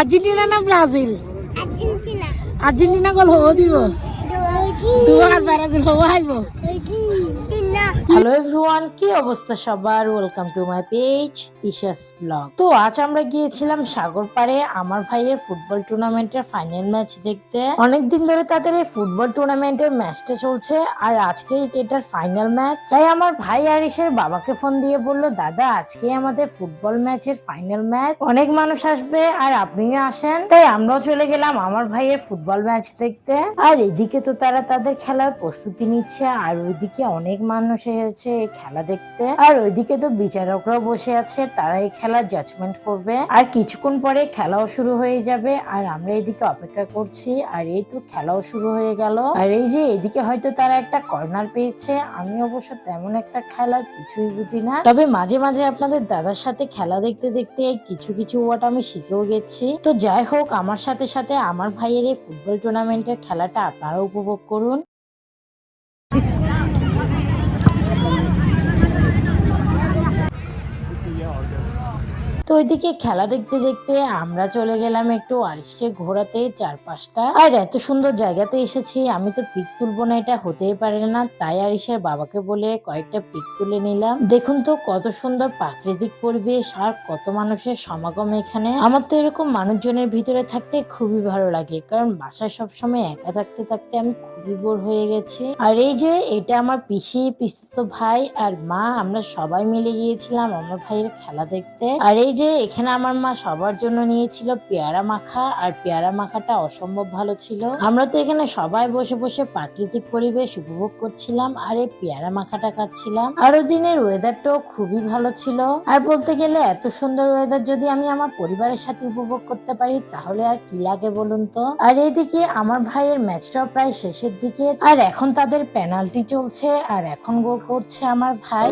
Argentina না Brazil? Argentina. Argentina গোল হব দিব? হ্যালো এভরিওয়ান কি অবস্থা সবার? Welcome to my page Tisha's blog তো আজ আমরা গিয়েছিলাম সাগর পাড়ে আমার ভাইয়ের ফুটবল টুর্নামেন্টের ফাইনাল ম্যাচ দেখতে। অনেকদিন ধরে তাদের এই ফুটবল টুর্নামেন্টের ম্যাচটা চলছে আর আজকে এটার ফাইনাল ম্যাচ তাই আমার ভাই আরিসের বাবাকে ফোন দিয়ে বলল, দাদা আজকে আমাদের ফুটবল ম্যাচের ফাইনাল ম্যাচ অনেক মানুষ আসবে আর আপনিও আসেন। তাই আমরাও চলে গেলাম আমার ভাইয়ের ফুটবল ম্যাচ দেখতে। আর এদিকে তো তারা তাদের খেলার প্রস্তুতি নিচ্ছে, আর ওইদিকে অনেক মানুষ এসেছে খেলা দেখতে। আর ওইদিকে তো বিচারকরাও বসে আছে, তারা এই খেলার জাজমেন্ট করবে। আর কিছুক্ষণ পরে খেলাও শুরু হয়ে যাবে, আর আমরা এদিকে অপেক্ষা করছি, আর এই তো খেলাও শুরু হয়ে গেল। আর এই যে এদিকে হয়তো তারা একটা কর্নার পেয়েছে, আমি অবশ্য তেমন একটা খেলার কিছুই বুঝি না। তবে মাঝে মাঝে আপনাদের দাদার সাথে খেলা দেখতে দেখতে কিছু কিছু ওয়াট আমি শিখেও গেছি। তো যাই হোক, আমার সাথে সাথে আমার ভাইয়ের এই ফুটবল টুর্নামেন্টের খেলাটা আপনারা উপভোগ করুন। তো ওইদিকে খেলা দেখতে দেখতে আমরা চলে গেলাম একটু আরিসকে ঘোরাতে চারপাশটা। আর এত সুন্দর জায়গাতে এসেছি, আমি তো পিক তুলবো না, এটা হতেই পারে না। তাই আরিসের বাবাকে বলে কয়েকটা পিক তুলে নিলাম। দেখুন তো কত সুন্দর প্রাকৃতিক পরিবেশ আর কত মানুষের সমাগম এখানে। আমার তো এরকম মানুষজনের ভিতরে থাকতে খুবই ভালো লাগে, কারণ বাসায় সবসময় একা থাকতে থাকতে আমি খুবই বোর হয়ে গেছি। আর এই যে, এটা আমার পিসি, পিসিত ভাই আর মা, আমরা সবাই মিলে গিয়েছিলাম আমার ভাইয়ের খেলা দেখতে। আর এই যে, এখানে আমার মা সবার জন্য নিয়েছিল পেয়ারা মাখা, আর পেয়ারা মাখাটা অসম্ভব ভালো ছিল। আমরা তো এখানে সবাই বসে বসে প্রাকৃতিক পরিবেশ উপভোগ করছিলাম আর এই পেয়ারা মাখাটা খাচ্ছিলাম। আর ওই দিনের ওয়েদারটাও খুবই ভালো ছিল। আর বলতে গেলে এত সুন্দর ওয়েদার যদি আমি আমার পরিবারের সাথে উপভোগ করতে পারি, তাহলে আর কি লাগে বলুন তো? আর এইদিকে আমার ভাইয়ের ম্যাচটাও প্রায় শেষের দিকে। আর এখন তাদের পেনাল্টি চলছে আর এখন গোল করছে আমার ভাই।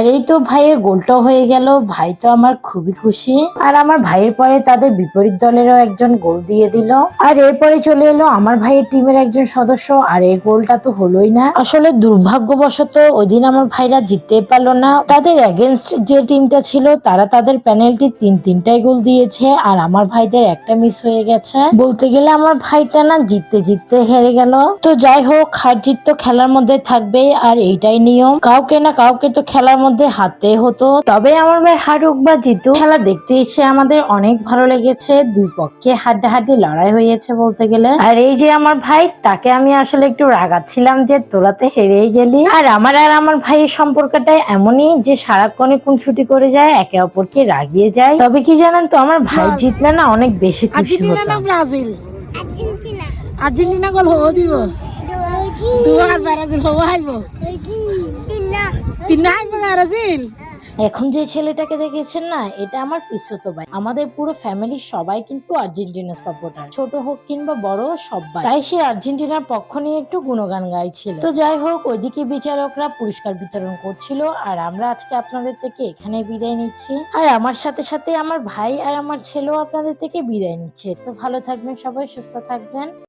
আর এই তো ভাইয়ের গোলটাও হয়ে গেল। ভাই তো আমার খুবই খুশি। আর আমার ভাইয়ের পরে তাদের বিপরীত দলেরও একজন গোল দিয়ে দিল। আর এরপরে চলে এলো আমার ভাইয়ের টিমের একজন সদস্য। আর এই গোলটা তো হলোই না। আসলে দুর্ভাগ্যবশত ওই দিন আমার ভাইরা জিততে পারল না। তাদের এগেনস্ট যে টিমটা ছিল, তারা তাদের প্যানেলটি তিন তিনটাই গোল দিয়েছে। আর আমার ভাইদের একটা মিস হয়ে গেছে। বলতে গেলে আমার ভাইটা না জিততে জিততে হেরে গেল। তো যাই হোক, হার জিত তো খেলার মধ্যে থাকবেই। আর এইটাই নিয়ম। কাউকে না কাউকে তো খেলার হারতে হতো। তবে আমার ভাই হারুক বা জিতুক খেলা দেখতে এসে আমাদের অনেক ভালো লেগেছে। দুই পক্ষে হাড্ডাহাড্ডি লড়াই হয়েছে বলতে গেলে। আর এই যে আমার ভাই তাকে আমি আসলে একটু রাগাচ্ছিলাম যে তোলাতে হেরেই গেলি। আর আমার আর আমার ভাইয়ের সম্পর্কটা এমনই যে সারাক্ষণে কোন ছুটি করে যায় একে অপরকে রাগিয়ে যায়। তবে কি জানেন তো আমার ভাই জিতলে না অনেক বেশি খুশি আর্জেন্টিনা ব্রাজিল? আর্জেন্টিনা। গোল হব দিব। দুয়ার ব্রাজিল হব আইব তিন না তিন আইব ব্রাজিল এখন যে ছেলেটাকে দেখেছেন না, এটা আমার পিসতো ভাই। আমাদের পুরো ফ্যামিলির সবাই কিন্তু আর্জেন্টিনা সাপোর্টার ছোট হোক কিংবা বড় সবাই তাই সে আর্জেন্টিনার পক্ষ নিয়ে একটু গুণগান গাইছিল। তো যাই হোক, ওইদিকে বিচারকরা পুরস্কার বিতরণ করছিল, আর আমরা আজকে আপনাদের থেকে এখানে বিদায় নিচ্ছি। আর আমার সাথে সাথে আমার ভাই আর আমার ছেলেও আপনাদের থেকে বিদায় নিচ্ছে। তো ভালো থাকবেন সবাই, সুস্থ থাকবেন।